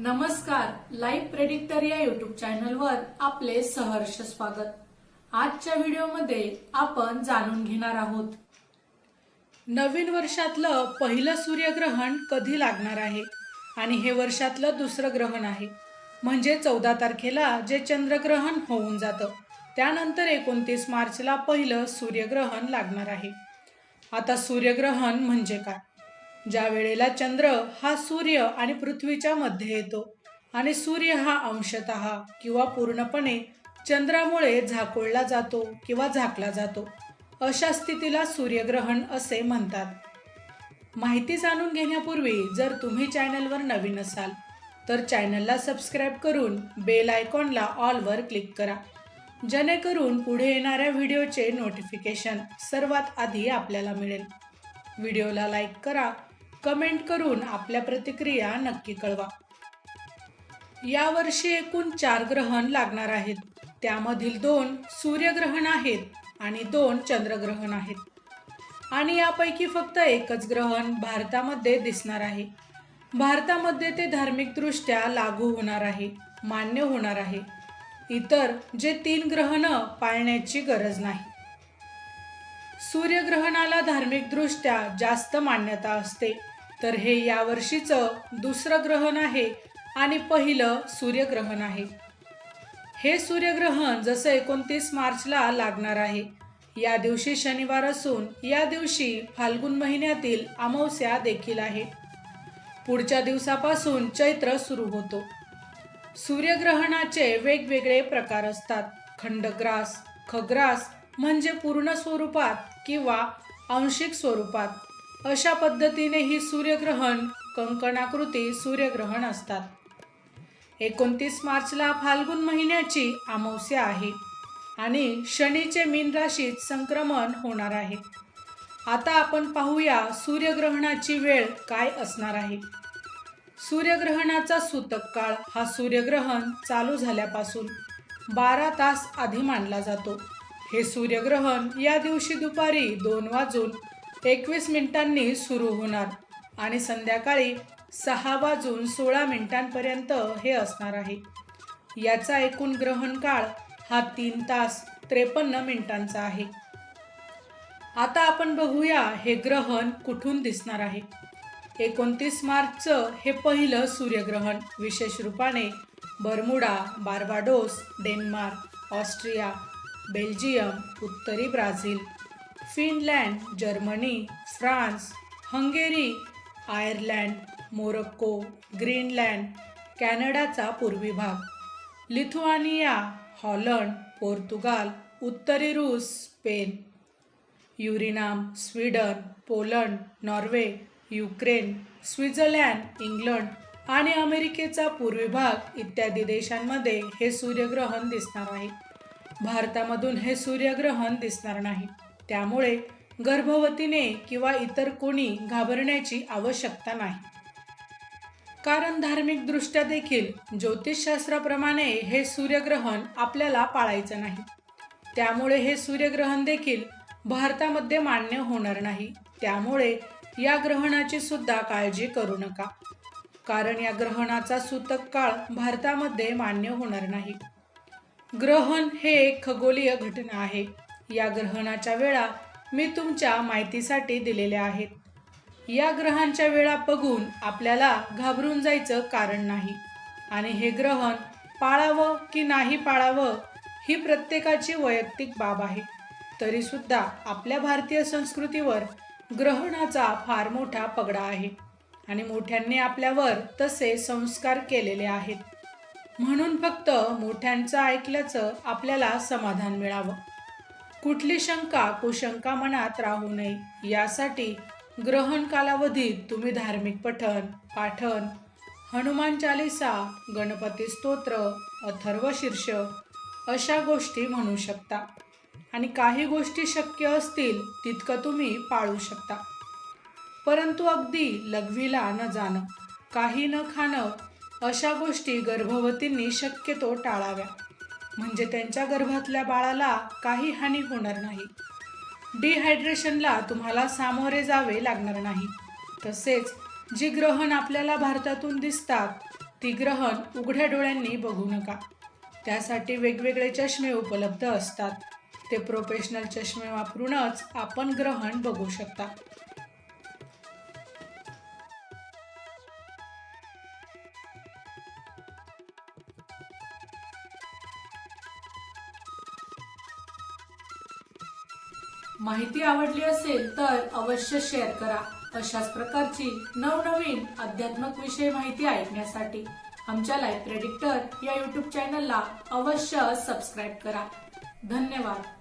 नमस्कार live predictor या YouTube चॅनलवर आपले सहर्ष स्वागत. आजच्या व्हिडिओमध्ये आपण जाणून घेणार आहोत. नवीन वर्षातलं पहिलं सूर्यग्रहण कधी लागणार आहे? आणि हे वर्षातलं दुसरं ग्रहण आहे. म्हणजे चौदा तारखेला जे चंद्रग्रहण होऊन जातं त्यानंतर एकोणतीस मार्चला पहिलं सूर्यग्रहण लागणार आहे. आता सूर्यग्रहण म्हणजे काय? ज्या वेळेला चंद्र हा सूर्य आणि पृथ्वीच्या मध्ये येतो आणि सूर्य हा अंशत किंवा पूर्णपणे चंद्रामुळे झाकोळला जातो किंवा झाकला जातो अशा स्थितीला सूर्यग्रहण असे म्हणतात. माहिती जाणून घेण्यापूर्वी जर तुम्ही चॅनलवर नवीन असाल तर चॅनलला सबस्क्राईब करून बेल आयकॉनला ऑलवर क्लिक करा. जेणेकरून पुढे येणाऱ्या व्हिडिओचे नोटिफिकेशन सर्वात आधी आपल्याला मिळेल. व्हिडिओला लाईक करा कमेंट करून आपल्या प्रतिक्रिया नक्की कळवा. यावर्षी एकूण चार ग्रहण लागणार आहेत. त्यामधील दोन सूर्यग्रहण आहेत आणि दोन चंद्रग्रहण आहेत. आणि यापैकी फक्त एकच ग्रहण भारतामध्ये दिसणार आहे. भारतामध्ये ते धार्मिकदृष्ट्या लागू होणार आहे मान्य होणार आहे. इतर जे तीन ग्रहणं पाळण्याची गरज नाही. सूर्यग्रहणाला धार्मिकदृष्ट्या जास्त मान्यता असते. तर हे यावर्षीचं दुसरं ग्रहण आहे आणि पहिलं सूर्यग्रहण आहे. हे सूर्यग्रहण जसं एकोणतीस मार्चला लागणार आहे. या दिवशी शनिवार असून या दिवशी फाल्गुन महिन्यातील अमावस्या देखील आहे. पुढच्या दिवसापासून चैत्र सुरू होतो. सूर्यग्रहणाचे वेगवेगळे प्रकार असतात. खंडग्रास खग्रास म्हणजे पूर्ण स्वरूपात किंवा आंशिक स्वरूपात. अशा पद्धतीने ही सूर्यग्रहण कंकणाकृती सूर्यग्रहण असतात. एकोणतीस मार्चला फाल्गुन महिन्याची अमावस्या आहे आणि शनीचे मीन राशीत संक्रमण होणार आहे. आता आपण पाहूया सूर्यग्रहणाची वेळ काय असणार आहे. सूर्यग्रहणाचा सूतक काळ हा सूर्यग्रहण चालू झाल्यापासून बारा तास आधी मानला जातो. हे सूर्यग्रहण या दिवशी दुपारी दोन वाजून एकवीस मिनिटांनी सुरू होणार आणि संध्याकाळी सहा वाजून सोळा मिनिटांपर्यंत हे असणार आहे. याचा एकूण ग्रहण काळ हा तीन तास त्रेपन्न मिनिटांचा आहे. आता आपण बघूया हे ग्रहण कुठून दिसणार आहे. एकोणतीस मार्चचं हे पहिलं सूर्यग्रहण. विशेष रूपाने Bermuda Barbados Denmark Austria Belgium उत्तरी Brazil Finland Germany France Hungary Ireland Morocco Greenland कॅनडाचा पूर्वी भाग लिथुआनिया हॉलंड पोर्तुगाल उत्तरी रूस Spain Suriname Sweden Poland Norway Ukraine Switzerland England आणि अमेरिकेचा पूर्वी भाग इत्यादी देशांमध्ये हे सूर्यग्रहण दिसणार आहे. भारतामधून हे सूर्यग्रहण दिसणार नाही. त्यामुळे गर्भवतीने किंवा इतर कोणी घाबरण्याची आवश्यकता नाही. कारण धार्मिकदृष्ट्या देखील ज्योतिषशास्त्राप्रमाणे हे सूर्यग्रहण आपल्याला पाळायचं नाही. त्यामुळे हे सूर्यग्रहण देखील भारतामध्ये मान्य होणार नाही. त्यामुळे या ग्रहणाची सुद्धा काळजी करू नका. कारण या ग्रहणाचा सूतक काळ भारतामध्ये मान्य होणार नाही. ग्रहण हे एक खगोलीय घटना आहे. या ग्रहणाच्या वेळा मी तुमच्या माहितीसाठी दिलेल्या आहेत. या ग्रहांच्या वेळा बघून आपल्याला घाबरून जायचं कारण नाही. आणि हे ग्रहण पाळावं की नाही पाळावं ही प्रत्येकाची वैयक्तिक बाब आहे. तरीसुद्धा आपल्या भारतीय संस्कृतीवर ग्रहणाचा फार मोठा पगडा आहे. आणि मोठ्यांनी आपल्यावर तसे संस्कार केलेले आहेत. म्हणून फक्त मोठ्यांचं ऐकल्याचं आपल्याला समाधान मिळावं. कुठली शंका कुशंका मनात राहू नये यासाठी ग्रहण कालावधीत तुम्ही धार्मिक पठण पाठण हनुमान चालिसा गणपती स्तोत्र अथर्व शीर्ष अशा गोष्टी म्हणू शकता. आणि काही गोष्टी शक्य असतील तितकं तुम्ही पाळू शकता. परंतु अगदी लघवीला न जाणं काही न खाणं अशा गोष्टी गर्भवतींनी शक्यतो टाळाव्या. म्हणजे त्यांच्या गर्भातल्या बाळाला काही हानी होणार नाही. डिहायड्रेशनला तुम्हाला सामोरे जावे लागणार नाही. तसेच जी ग्रहण आपल्याला भारतातून दिसतात ती ग्रहण उघड्या डोळ्यांनी बघू नका. त्यासाठी वेगवेगळे चष्मे उपलब्ध असतात. ते प्रोफेशनल चष्मे वापरूनच आपण ग्रहण बघू शकता. माहिती आवडली असेल तर अवश्य शेअर करा. अशाच प्रकारची नवनवीन अध्यात्मक विषय माहिती ऐकण्यासाठी आमच्या लाईफ प्रेडिक्टर या यूट्यूब चॅनलला अवश्य सबस्क्राईब करा. धन्यवाद.